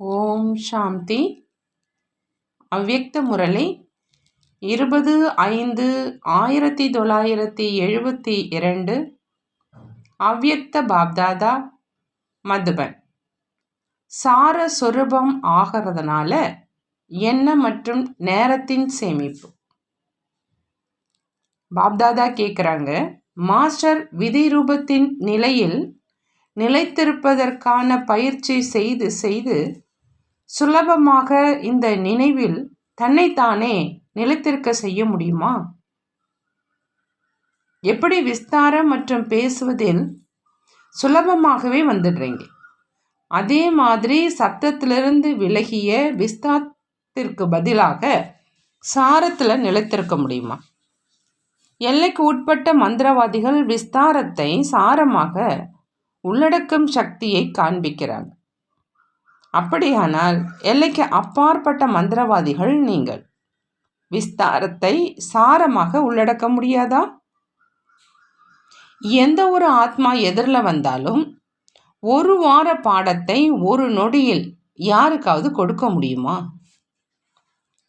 ஓம் சாந்தி. அவ்யக்த முரளி இருபது ஐந்து ஆயிரத்தி தொள்ளாயிரத்தி எழுபத்தி இரண்டு அவ்யக்த பாப்தாதா மதுபன். சார சொரூபம் ஆகிறதுனால என்ன மற்றும் நேரத்தின் சேமிப்பு. பாப்தாதா கேட்குறாங்க மாஸ்டர் விதி ரூபத்தின் நிலையில் நிலைத்திருப்பதற்கான பயிற்சி செய்து செய்து சுலபமாக இந்த நினைவில் தன்னைத்தானே நிலைத்திருக்க செய்ய முடியுமா? எப்படி விஸ்தாரம் மற்றும் பேசுவதில் சுலபமாகவே வந்துடுறீங்க. அதே மாதிரி சப்தத்திலிருந்து விலகிய விஸ்தாரத்திற்கு பதிலாக சாரத்தில் நிலைத்திருக்க முடியுமா? எல்லைக்கு உட்பட்ட மந்திரவாதிகள் விஸ்தாரத்தை சாரமாக உள்ளடக்கும் சக்தியை காண்பிக்கிறாங்க. அப்படியானால் எல்லைக்கு அப்பாற்பட்ட மந்திரவாதிகள் நீங்கள். விஸ்தாரத்தை சாரமாக உள்ளடக்க முடியாதா? எந்த ஒரு ஆத்மா எதிரில் வந்தாலும் ஒரு வார பாடத்தை ஒரு நொடியில் யாருக்காவது கொடுக்க முடியுமா?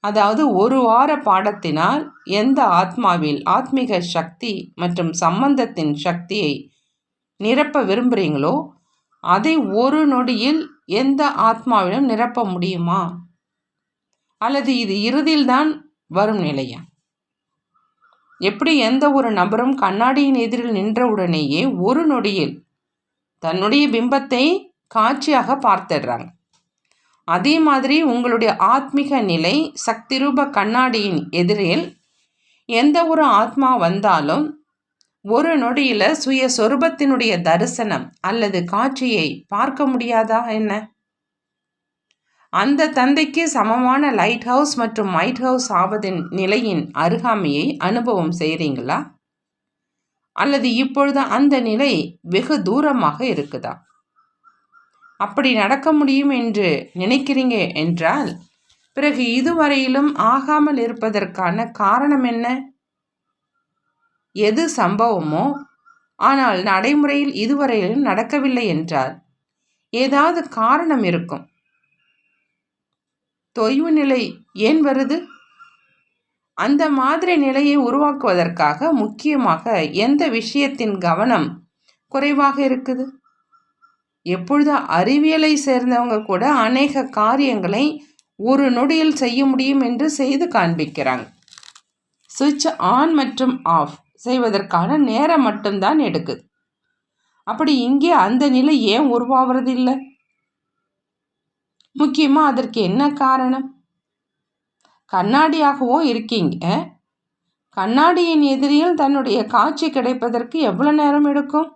அதாவது ஒரு வார பாடத்தினால் எந்த ஆத்மாவில் ஆத்மீக சக்தி மற்றும் சம்பந்தத்தின் சக்தியை நிரப்ப விரும்புகிறீங்களோ அதை ஒரு நொடியில் எந்த ஆத்மாவிலும் நிரப்ப முடியுமா? அல்லது இது இறுதியில்தான் வரும் நிலையா? எப்படி எந்த ஒரு நபரும் கண்ணாடியின் எதிரில் நின்றவுடனேயே ஒரு நொடியில் தன்னுடைய பிம்பத்தை காட்சியாக பார்த்துடுறாங்க. அதே மாதிரி உங்களுடைய ஆத்மீக நிலை சக்தி ரூப கண்ணாடியின் எதிரில் எந்த ஒரு ஆத்மா வந்தாலும் ஒரு நொடியில் சுய சொரூபத்தினுடைய தரிசனம் அல்லது காட்சியை பார்க்க முடியாதா என்ன? அந்த தந்தைக்கு சமமான லைட் ஹவுஸ் மற்றும் மைட் ஹவுஸ் ஆவதின் நிலையின் அருகாமையை அனுபவம் செய்கிறீங்களா அல்லது இப்பொழுது அந்த நிலை வெகு தூரமாக இருக்குதா? அப்படி நடக்க முடியும் என்று நினைக்கிறீங்க என்றால் பிறகு இதுவரையிலும் ஆகாமல் இருப்பதற்கான காரணம் என்ன? எது சம்பவமோ ஆனால் நடைமுறையில் இதுவரையிலும் நடக்கவில்லை என்றால் ஏதாவது காரணம் இருக்கும். தொய்வு நிலை ஏன் வருது? அந்த மாதிரி நிலையை உருவாக்குவதற்காக முக்கியமாக எந்த விஷயத்தின் கவனம் குறைவாக இருக்குது? எப்பொழுது அறிவியலை சேர்ந்தவங்க கூட அநேக காரியங்களை ஒரு நொடியில் செய்ய முடியும் என்று செய்து காண்பிக்கிறாங்க. சுவிட்ச் ஆன் மற்றும் ஆஃப். செய்வதற்கான நேரம் மட்டும்தான் எடுக்குது. அப்படி இங்கே அந்த நிலை ஏன் உருவாகிறது இல்லை முக்கியமாக அதற்கு என்ன காரணம்? கண்ணாடியாகவும் இருக்கீங்க. கண்ணாடியின் எதிரியில் தன்னுடைய காட்சி கிடைப்பதற்கு எவ்வளோ நேரம் எடுக்கும்?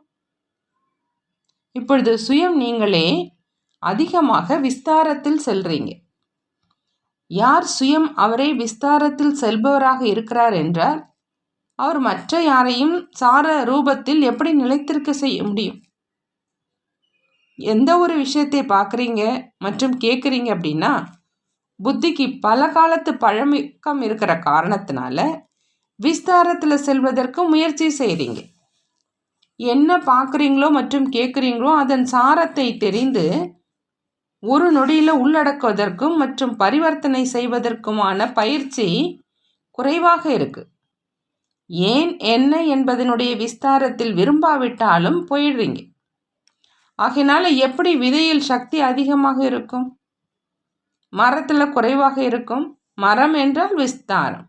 இப்பொழுது சுயம் நீங்களே அதிகமாக விஸ்தாரத்தில் செல்றீங்க. யார் சுயம் அவரே விஸ்தாரத்தில் செல்பவராக இருக்கிறார் என்றால் அவர் மற்ற யாரையும் சார ரூபத்தில் எப்படி நிலைத்திருக்க செய்ய முடியும்? எந்த ஒரு விஷயத்தை பார்க்குறீங்க மற்றும் கேட்குறீங்க அப்படின்னா புத்திக்கு பல காலத்து பழமிக்கம் இருக்கிற காரணத்தினால விஸ்தாரத்தில் செல்வதற்கு முயற்சி செய்கிறீங்க என்ன பார்க்குறீங்களோ மற்றும் கேட்குறீங்களோ அதன் சாரத்தை தெரிந்து ஒரு நொடியில் உள்ளடக்குவதற்கும் மற்றும் பரிவர்த்தனை செய்வதற்குமான பயிற்சி குறைவாக இருக்குது ஏன் என்ன என்பதனுடைய விஸ்தாரத்தில் விரும்பாவிட்டாலும் போயிடுறீங்க. ஆகையினால எப்படி விதையில் சக்தி அதிகமாக இருக்கும்? மரத்தில் குறைவாக இருக்கும்? மரம் என்றால் விஸ்தாரம்.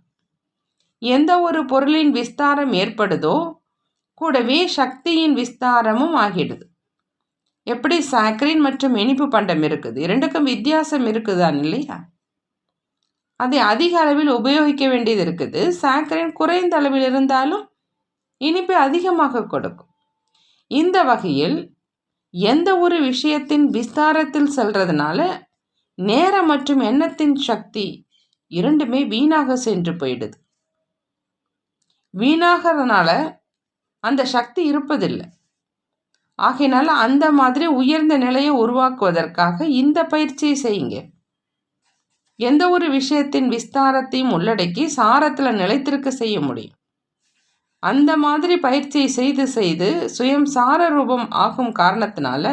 எந்த ஒரு பொருளின் விஸ்தாரம் ஏற்படுதோ கூடவே சக்தியின் விஸ்தாரமும் ஆகிடுது. எப்படி சாக்கரின் மற்றும் இனிப்பு பண்டம் இருக்குது? இரண்டுக்கும் வித்தியாசம் இருக்குதான் இல்லையா? அதை அதிக அளவில் உபயோகிக்க வேண்டியது இருக்குது. சாக்கரின் குறைந்த அளவில் இருந்தாலும் இனிப்பு அதிகமாக கொடுக்கும். இந்த வகையில் எந்த ஒரு விஷயத்தின் விஸ்தாரத்தில் செல்றதுனால நேரம் மற்றும் எண்ணத்தின் சக்தி இரண்டுமே வீணாக சென்று போயிடுது. வீணாகிறதுனால அந்த சக்தி இருப்பதில்லை. ஆகையினால அந்த மாதிரி உயர்ந்த நிலையை உருவாக்குவதற்காக இந்த பயிற்சியை செய்யுங்க. எந்த ஒரு விஷயத்தின் விஸ்தாரத்தையும் உள்ளடக்கி சாரத்தில் நிலைத்திருக்க செய்ய முடியும். அந்த மாதிரி பயிற்சியை செய்து செய்து சுயம் சார ரூபம் ஆகும் காரணத்தினால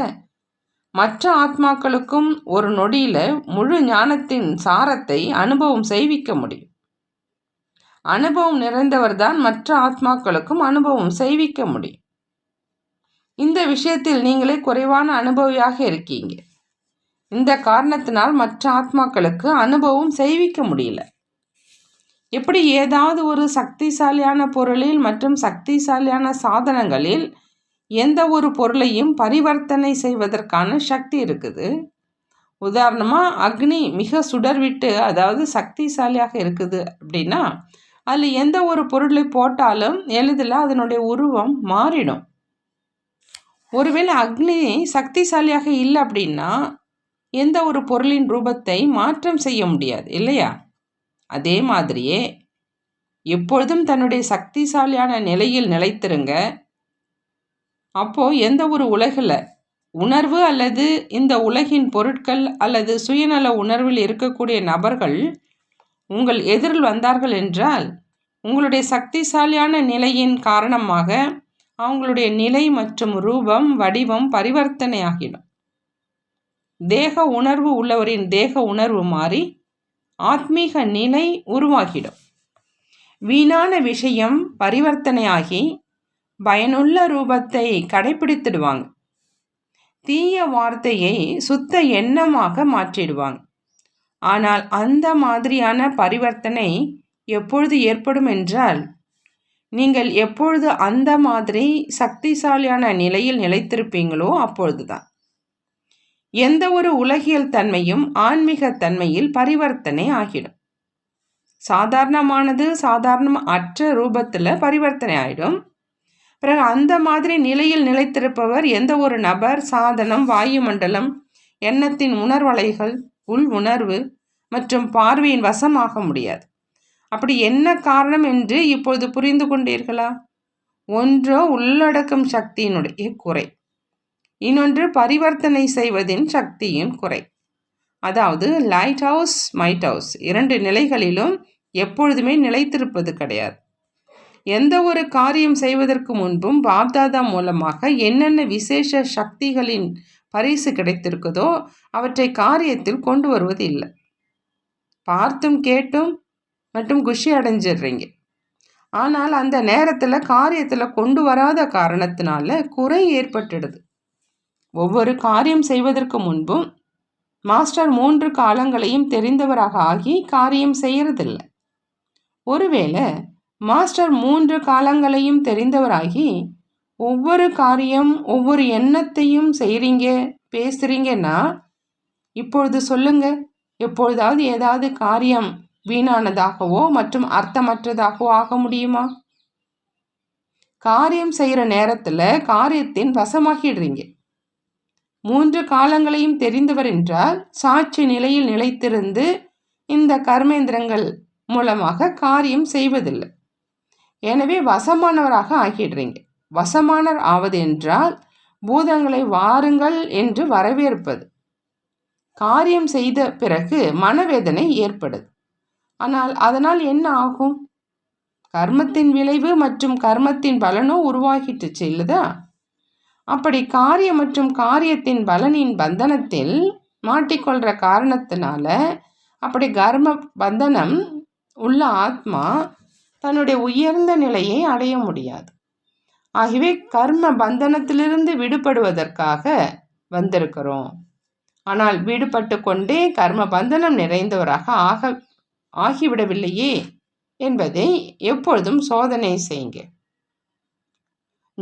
மற்ற ஆத்மாக்களுக்கும் ஒரு நொடியில் முழு ஞானத்தின் சாரத்தை அனுபவம் செய்விக்க முடியும். அனுபவம் நிறைந்தவர்தான் மற்ற ஆத்மாக்களுக்கும் அனுபவம் செய்விக்க முடியும். இந்த விஷயத்தில் நீங்களே குறைவான அனுபவியாக இருக்கீங்க. இந்த காரணத்தினால் மற்ற ஆத்மாக்களுக்கு அனுபவம் செய்விக்க முடியல. எப்படி ஏதாவது ஒரு சக்திசாலியான பொருளில் மற்றும் சக்திசாலியான சாதனங்களில் எந்த ஒரு பொருளையும் பரிவர்த்தனை செய்வதற்கான சக்தி இருக்குது. உதாரணமாக அக்னி மிக சுடர்விட்டு அதாவது சக்திசாலியாக இருக்குது அப்படின்னா அதில் எந்த ஒரு பொருளை போட்டாலும் எளிதில் அதனுடைய உருவம் மாறிடும். ஒருவேளை அக்னி சக்திசாலியாக இல்லை அப்படின்னா எந்த ஒரு பொருளின் ரூபத்தை மாற்றம் செய்ய முடியாது இல்லையா? அதே மாதிரியே எப்பொழுதும் தன்னுடைய சக்திசாலியான நிலையில் நிலைத்திருங்க. அப்போது எந்த ஒரு உலகில் உணர்வு அல்லது இந்த உலகின் பொருட்கள் அல்லது சுயநல உணர்வில் இருக்கக்கூடிய நபர்கள் உங்கள் எதிரில் வந்தார்கள் என்றால் உங்களுடைய சக்திசாலியான நிலையின் காரணமாக அவங்களுடைய நிலை மற்றும் ரூபம் வடிவம் பரிவர்த்தனை ஆகிடும். தேக உணர்வு உள்ளவரின் தேக உணர்வு மாறி ஆத்மீக நிலை உருவாகிடும். வீணான விஷயம் பரிவர்த்தனையாகி பயனுள்ள ரூபத்தை கடைபிடித்திடுவாங்க தீய வார்த்தையை சுத்த எண்ணமாக மாற்றிடுவாங்க. ஆனால் அந்த மாதிரியான பரிவர்த்தனை எப்பொழுது ஏற்படும் என்றால் நீங்கள் எப்பொழுது அந்த மாதிரி சக்திசாலியான நிலையில் நிலைத்திருப்பீங்களோ அப்பொழுதுதான். எந்த ஒரு உலகியல் தன்மையும் ஆன்மீக தன்மையில் பரிவர்த்தனை ஆகிடும். சாதாரணமானது சாதாரணம் அற்ற ரூபத்தில் பரிவர்த்தனை ஆகிடும் பிறகு அந்த மாதிரி நிலையில் நிலைத்திருப்பவர் எந்த ஒரு நபர் சாதனம் வாயுமண்டலம் எண்ணத்தின் உணர்வலைகள் உள் உணர்வு மற்றும் பார்வையின் வசமாக முடியாது. அப்படி என்ன காரணம் என்று இப்பொழுது புரிந்து கொண்டீர்களா? ஒன்றோ உள்ளடக்கும் சக்தியினுடைய குறை. இன்னொன்று பரிவர்த்தனை செய்வதின் சக்தியின் குறை. அதாவது லைட் ஹவுஸ் மைட் ஹவுஸ் இரண்டு நிலைகளிலும் எப்பொழுதுமே நிலைத்திருப்பது கிடையாது. எந்த ஒரு காரியம் செய்வதற்கு முன்பும் பாப்தாதா மூலமாக என்னென்ன விசேஷ சக்திகளின் பரிசு கிடைத்திருக்குதோ அவற்றை காரியத்தில் கொண்டு வருவது இல்லை. பார்த்தும் கேட்டும் மற்றும் குஷி அடைஞ்சிடுறீங்க. ஆனால் அந்த நேரத்தில் காரியத்தில் கொண்டு வராத காரணத்தினால குறை ஏற்பட்டுடுது. ஒவ்வொரு காரியம் செய்வதற்கு முன்பும் மாஸ்டர் மூன்று காலங்களையும் தெரிந்தவராக ஆகி காரியம் செய்யறதில்லை. ஒருவேளை மாஸ்டர் மூன்று காலங்களையும் தெரிந்தவராகி ஒவ்வொரு காரியம் ஒவ்வொரு எண்ணத்தையும் செய்கிறீங்க பேசுகிறீங்கன்னா இப்பொழுது சொல்லுங்க. எப்பொழுதாவது ஏதாவது காரியம் வீணானதாகவோ மற்றும் அர்த்தமற்றதாகவோ ஆக முடியுமா? காரியம் செய்கிற நேரத்தில் காரியத்தின் வசமாகிடுறீங்க. மூன்று காலங்களையும் தெரிந்தவர் என்றால் சாட்சி நிலையில் நிலைத்திருந்து இந்த கர்மேந்திரங்கள் மூலமாக காரியம் செய்வதில்லை. எனவே வசமானவராக ஆகிடுறீங்க. வசமானர் ஆவது என்றால் பூதங்களை வாருங்கள் என்று வரவேற்பது. காரியம் செய்த பிறகு மனவேதனை ஏற்படுது. ஆனால் அதனால் என்ன ஆகும்? கர்மத்தின் விளைவு மற்றும் கர்மத்தின் பலனோ உருவாகிட்டு இல்லதா அப்படி காரியம் மற்றும் காரியத்தின் பலனின் பந்தனத்தில் மாட்டிக்கொள்கிற காரணத்தினால அப்படி கர்ம பந்தனம் உள்ள ஆத்மா தன்னுடைய உயர்ந்த நிலையை அடைய முடியாது. ஆகவே கர்ம பந்தனத்திலிருந்து விடுபடுவதற்காக வந்திருக்கிறோம். ஆனால் விடுபட்டு கொண்டே கர்ம பந்தனம் நிறைந்தவராக ஆக ஆகிவிடவில்லையே என்பதை எப்பொழுதும் சோதனை செய்யுங்க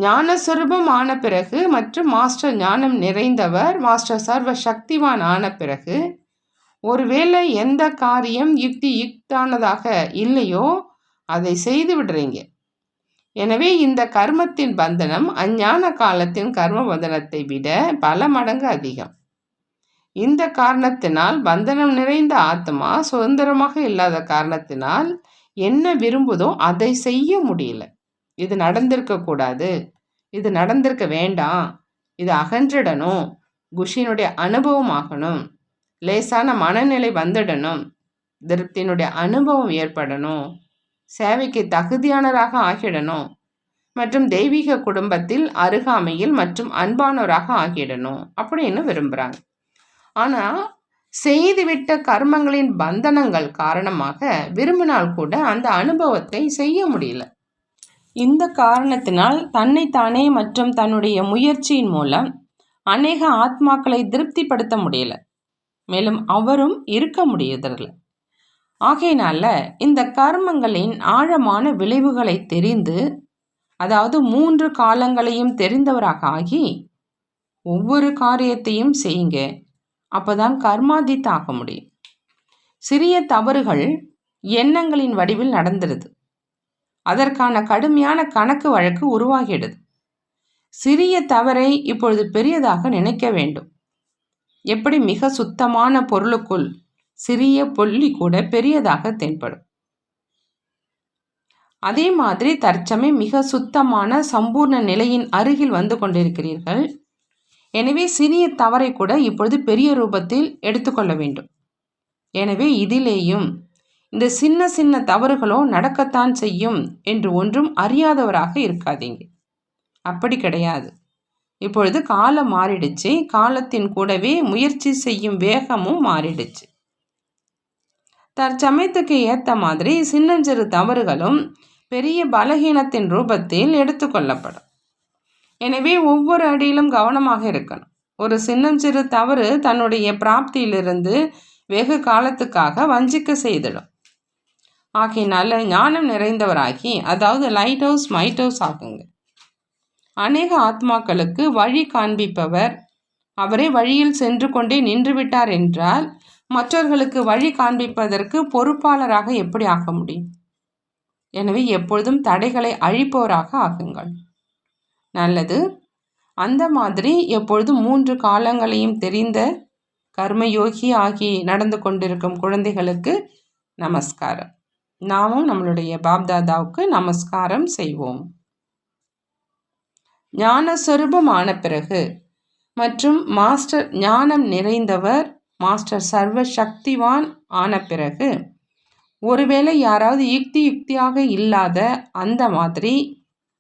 ஞானஸ்வரூபம் ஆன பிறகு மற்றும் மாஸ்டர் ஞானம் நிறைந்தவர் மாஸ்டர் சர்வ சக்திவான் ஆன பிறகு ஒருவேளை எந்த காரியம் யுக்தி யுக்தானதாக இல்லையோ அதை செய்து விடுறீங்க. எனவே இந்த கர்மத்தின் பந்தனம் அஞ்ஞான காலத்தின் கர்ம பந்தனத்தை விட பல மடங்கு அதிகம். இந்த காரணத்தினால் பந்தனம் நிறைந்த ஆத்மா சுதந்திரமாக இல்லாத காரணத்தினால் என்ன விரும்புதோ அதை செய்ய முடியல. இது நடந்திருக்கக்கூடாது இது நடந்திருக்க வேண்டாம். இது அகன்றிடணும். குஷினுடைய அனுபவம் ஆகணும். லேசான மனநிலை வந்துடணும். திருப்தியினுடைய அனுபவம் ஏற்படணும். சேவைக்கு தகுதியானராக ஆகிடணும். மற்றும் தெய்வீக குடும்பத்தில் அருகாமையில் மற்றும் அன்பானவராக ஆகிடணும் அப்படின்னு விரும்புகிறாங்க ஆனால் செய்துவிட்ட கர்மங்களின் பந்தனங்கள் காரணமாக விரும்பினால் கூட அந்த அனுபவத்தை செய்ய முடியல. இந்த காரணத்தினால் தன்னைத்தானே மற்றும் தன்னுடைய முயற்சியின் மூலம் அநேக ஆத்மாக்களை திருப்திப்படுத்த முடியல. மேலும் அவரும் இருக்க முடியதில்லை ஆகையினால இந்த கர்மங்களின் ஆழமான விளைவுகளை தெரிந்து அதாவது மூன்று காலங்களையும் தெரிந்தவராக ஆகி ஒவ்வொரு காரியத்தையும் செய்யுங்க. அப்போதான் கர்மாதித்த ஆக முடியும். சிறிய தவறுகள் எண்ணங்களின் வடிவில் நடந்துருது. அதற்கான கடுமையான கணக்கு வழக்கு உருவாகிடுது சிறிய தவறை இப்பொழுது பெரியதாக நினைக்க வேண்டும். எப்படி மிக சுத்தமான பொருளுக்குள் சிறிய புள்ளி கூட பெரியதாக தென்படும். அதே மாதிரி தற்சமயம் மிக சுத்தமான சம்பூர்ண நிலையின் அருகில் வந்து கொண்டிருக்கிறீர்கள். எனவே சிறிய தவறை கூட இப்பொழுது பெரிய ரூபத்தில் எடுத்துக்கொள்ள வேண்டும். எனவே இதிலேயும் இந்த சின்ன சின்ன தவறுகளோ நடக்கத்தான் செய்யும் என்று ஒன்றும் அறியாதவராக இருக்காதீங்க. அப்படி கிடையாது. இப்பொழுது காலம் மாறிடுச்சு. காலத்தின் கூடவே முயற்சி செய்யும் வேகமும் மாறிடுச்சு. தற்சமயத்துக்கு ஏற்ற மாதிரி சின்னஞ்சிறு தவறுகளும் பெரிய பலகீனத்தின் ரூபத்தில் எடுத்துக்கொள்ளப்படும் எனவே ஒவ்வொரு அடியிலும் கவனமாக இருக்கணும். ஒரு சின்னஞ்சிறு தவறு தன்னுடைய பிராப்தியிலிருந்து வெகு காலத்துக்காக வஞ்சிக்க செய்திடும். ஆகையினால ஞானம் நிறைந்தவராகி அதாவது லைட் ஹவுஸ் மைட் ஹவுஸ் ஆகுங்க. அநேக ஆத்மாக்களுக்கு வழி காண்பிப்பவர் அவரே வழியில் சென்று கொண்டே நின்றுவிட்டார் என்றால் மற்றவர்களுக்கு வழி காண்பிப்பதற்கு பொறுப்பாளராக எப்படி ஆக முடியும்? எனவே எப்பொழுதும் தடைகளை அழிப்பவராக ஆகுங்கள். நல்லது. அந்த மாதிரி எப்பொழுதும் மூன்று காலங்களையும் தெரிந்த கர்மயோகி ஆகி நடந்து கொண்டிருக்கும் குழந்தைகளுக்கு நமஸ்காரம். நாமும் நம்மளுடைய பாப்தாதாவுக்கு நமஸ்காரம் செய்வோம். ஞானஸ்வரூபமான பிறகு மற்றும் மாஸ்டர் ஞானம் நிறைந்தவர் மாஸ்டர் சர்வ சக்திவான் ஆன பிறகு ஒருவேளை யாராவது யுக்தி யுக்தியாக இல்லாத அந்த மாதிரி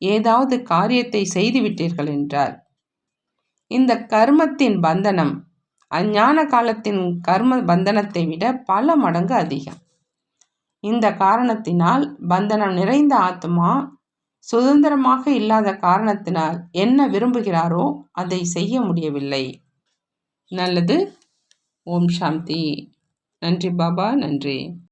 ஏதாவது காரியத்தை செய்துவிட்டீர்கள் என்றார். இந்த கர்மத்தின் பந்தனம் அஞ்ஞான காலத்தின் கர்ம பந்தனத்தை விட பல மடங்கு அதிகம். இந்த காரணத்தினால் பந்தனம் நிறைந்த ஆத்மா சுதந்திரமாக இல்லாத காரணத்தினால் என்ன விரும்புகிறாரோ அதை செய்ய முடியவில்லை. நல்லது. ஓம் சாந்தி. நன்றி பாபா நன்றி.